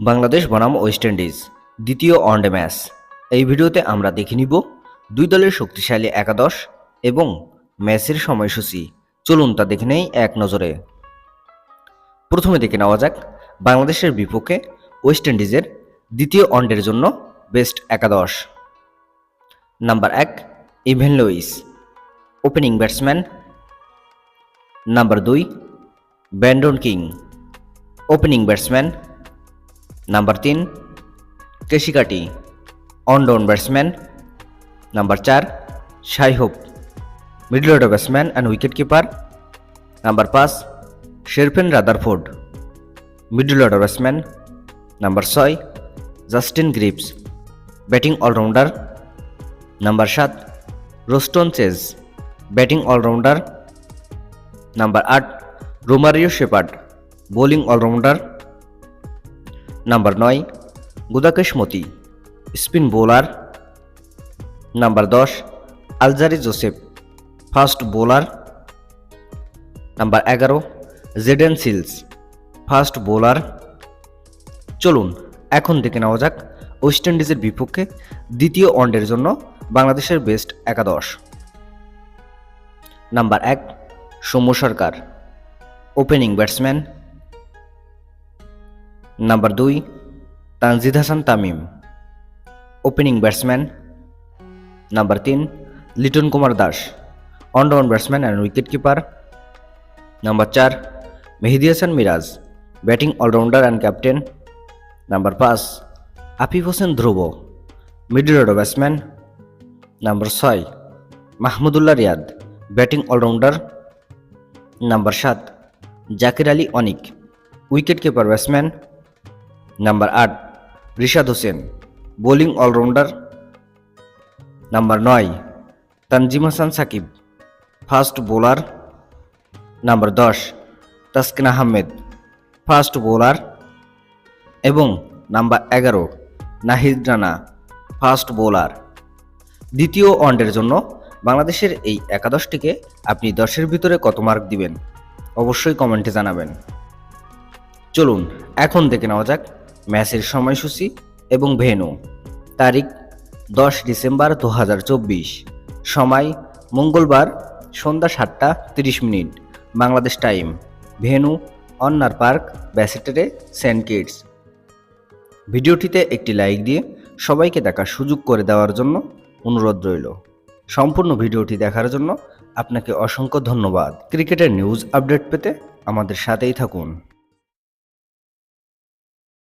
বাংলাদেশ বনাম West Indies, দ্বিতীয় one day match. এই ভিডিওতে আমরা দেখে নিব দুই দলের শক্তিশালী একাদশ এবং ম্যাচের সময়সূচি। চলুন তা দেখে নেই এক নজরে। প্রথমে দেখে নেওয়া যাক বাংলাদেশের বিপক্ষে ওয়েস্ট ইন্ডিজের দ্বিতীয় ওয়ানডের জন্য বেস্ট একাদশ। নাম্বার এক, Evin Lewis, opening batsman. Number দুই Brandon King, opening batsman. Number তিন Keacy Carty one down batsman number চার Shai Hope middle order batsman and wicket keeper number পাঁচ Sherfane Rutherford middle order batsman number ছয় Justin Greaves batting allrounder number সাত Roston Chase batting allrounder number আট Romario Shepherd bowling allrounder number নয়, Gudakesh Motie, spin bowler. Number দশ, Alzarri Joseph, fast bowler. Number এগারো, Jayden seals, fast bowler. চলুন, এখন দেখে নেওয়া যাক ওয়েস্ট ইন্ডিজের বিপক্ষে দ্বিতীয় ওয়ানডের জন্য বাংলাদেশের বেস্ট একাদশ। নাম্বার এক, Soumya Sarkar opening batsman number দুই Tanzid Hasan Tamim opening batsman number তিন Liton Kumar Das allround batsman and wicket keeper number চার Mehidy Hasan Miraz batting all rounder and captain number পাঁচ Afif Hossain Dhruba middle order batsman number ছয় Mahmudullah Riyad batting all rounder number সাত Jaker Ali Anik wicket keeper batsman number আট Rishad Hossain bowling all rounder number নয় Tanzim Hasan Sakib fast bowler number দশ Taskin Ahmed fast bowler এবং number এগারো Nahid Rana fast bowler দ্বিতীয় ওয়ানডের জন্য বাংলাদেশের এই একাদশটিকে আপনি দশের ভিতরে কত মার্ক দিবেন? অবশ্যই কমেন্টে জানাবেন। চলুন, এখন দেখে নেওয়া যাক ম্যাচের সময়সূচি এবং ভেনু তারিখ দশ ডিসেম্বর দু হাজার চব্বিশ। সময় মঙ্গলবার সন্ধ্যা সাতটা তিরিশ minute. Bangladesh time. Venue Warner park Basseterre Saint Kitts ভিডিওটিতে একটি লাইক দিয়ে সবাইকে দেখার সুযোগ করে দেওয়ার জন্য অনুরোধ রইল। সম্পূর্ণ ভিডিওটি দেখার জন্য আপনাকে অসংখ্য ধন্যবাদ। ক্রিকেটের নিউজ আপডেট পেতে আমাদের সাথেই থাকুন।